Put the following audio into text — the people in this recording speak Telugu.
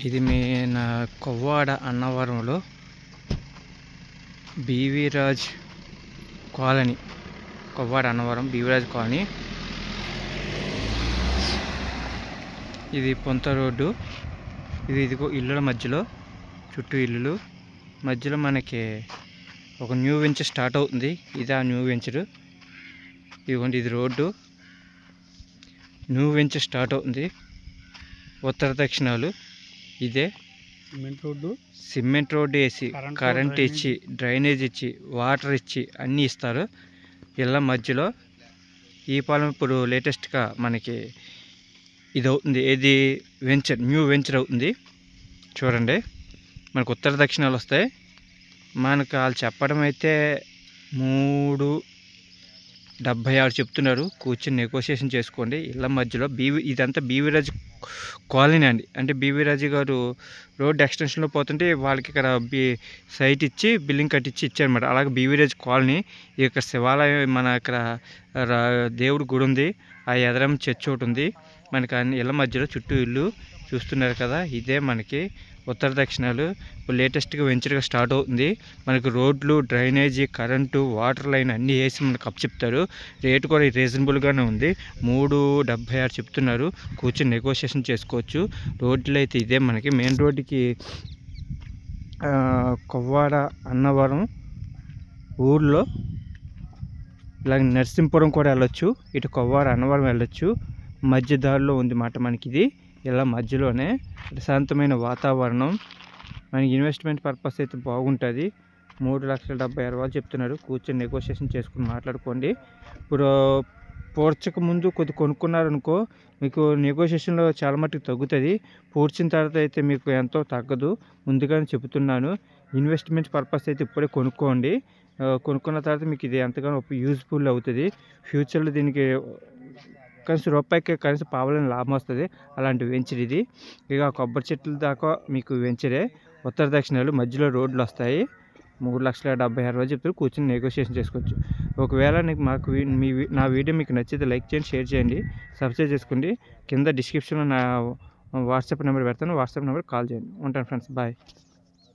ఇది మీ నా కొవ్వాడ అన్నవరంలో బీవీరాజ్ కాలనీ. కొవ్వాడ అన్నవరం బీవీరాజ్ కాలనీ. ఇది పొంత రోడ్డు. ఇది ఇదిగో ఇల్లుల మధ్యలో చుట్టూ ఇల్లులు. మధ్యలో మనకి ఒక న్యూ వెంచర్ స్టార్ట్ అవుతుంది. ఇది ఆ న్యూ వెంచర్. ఇదిగోండి ఇది రోడ్డు. న్యూ వెంచర్ స్టార్ట్ అవుతుంది. ఉత్తర దక్షిణాలు. ఇదే సిమెంట్ రోడ్డు సిమెంట్ రోడ్డు వేసి కరెంటు. ఇచ్చి డ్రైనేజ్ ఇచ్చి వాటర్ ఇచ్చి అన్నీ ఇస్తారు. ఇళ్ళ మధ్యలో ఈ పాలెం ఇప్పుడు లేటెస్ట్గా మనకి ఇది అవుతుంది. ఏది వెంచర్ న్యూ వెంచర్ అవుతుంది. చూడండి మనకు ఉత్తర దక్షిణాలు వస్తాయి. మనకు వాళ్ళు చెప్పడం అయితే మూడు డెబ్భై ఆరు చెప్తున్నారు. కూర్చొని నెగోషియేషన్ చేసుకోండి. ఇళ్ళ మధ్యలో బీవీ ఇదంతా బీవీరాజ్ కాలనీ అండి. అంటే బీవీరాజు గారు రోడ్ ఎక్స్టెన్షన్లో పోతుంటే వాళ్ళకి ఇక్కడ బి సైట్ ఇచ్చి బిల్డింగ్ కట్టించి ఇచ్చారనమాట అలాగే బీవీరాజ్ కాలనీ ఈ యొక్క శివాలయం మన ఇక్కడ రా- దేవుడి గుడి ఉంది. ఆ ఎదరం చర్చ్ ఒకటి ఉంది. మనకి అన్ని ఇళ్ళ మధ్యలో చుట్టూ ఇల్లు చూస్తున్నారు కదా. ఇదే మనకి ఉత్తర దక్షిణాలు ఇప్పుడు లేటెస్ట్గా వెంచర్గా స్టార్ట్ అవుతుంది. మనకి రోడ్లు డ్రైనేజీ కరెంటు వాటర్ లైన్ అన్నీ వేసి మనకు అప్ చెప్తారు. రేటు కూడా రీజనబుల్గానే ఉంది. మూడు డెబ్భై ఆరు చెప్తున్నారు. కూర్చొని నెగోషియేషన్ చేసుకోవచ్చు. రోడ్లు అయితే ఇదే మనకి. మెయిన్ రోడ్డుకి కొవ్వాడ అన్నవరం ఊర్లో ఇలాగే నరసింపురం కూడా వెళ్ళొచ్చు. ఇటు కొవ్వాడ అన్నవరం వెళ్ళొచ్చు. మధ్య దారిలో ఉంది మాట మనకి ఇది ఇలా మధ్యలోనే ప్రశాంతమైన వాతావరణం. మనకి ఇన్వెస్ట్మెంట్ పర్పస్ అయితే బాగుంటుంది. మూడు లక్షల డెబ్బై ఆరు వాళ్ళు చెప్తున్నారు. కూర్చొని నెగోషియేషన్ చేసుకుని మాట్లాడుకోండి. ఇప్పుడు పూడ్చక ముందు కొద్ది కొనుక్కున్నారనుకో మీకు నెగోషియేషన్లో చాలా మట్టుకు తగ్గుతుంది. పూడ్చిన తర్వాత అయితే మీకు ఎంతో తగ్గదు. ముందుగానే చెబుతున్నాను. ఇన్వెస్ట్మెంట్ పర్పస్ అయితే ఇప్పుడే కొనుక్కోండి. కొనుక్కున్న తర్వాత మీకు ఇది ఎంతగానో యూజ్ఫుల్ అవుతుంది. ఫ్యూచర్లో దీనికి కనీసం రూపాయికి కనీసం పావులని లాభం వస్తుంది. అలాంటి వెంచర్ ఇది. ఇక కొబ్బరి చెట్ల దాకా మీకు వెంచరే. ఉత్తర దక్షిణాలు మధ్యలో రోడ్లు వస్తాయి. మూడు లక్షల డెబ్బై ఆరు రోజులు చెప్తారు. కూర్చొని నెగోషియేషన్ చేసుకోవచ్చు. ఒకవేళ నీకు మాకు మీ నా వీడియో మీకు నచ్చితే లైక్ చేయండి షేర్ చేయండి సబ్స్క్రైబ్ చేసుకోండి. కింద డిస్క్రిప్షన్లో నా వాట్సాప్ నెంబర్ పెడతాను. వాట్సాప్ నెంబర్ కాల్ చేయండి. ఉంటాను ఫ్రెండ్స్. బాయ్.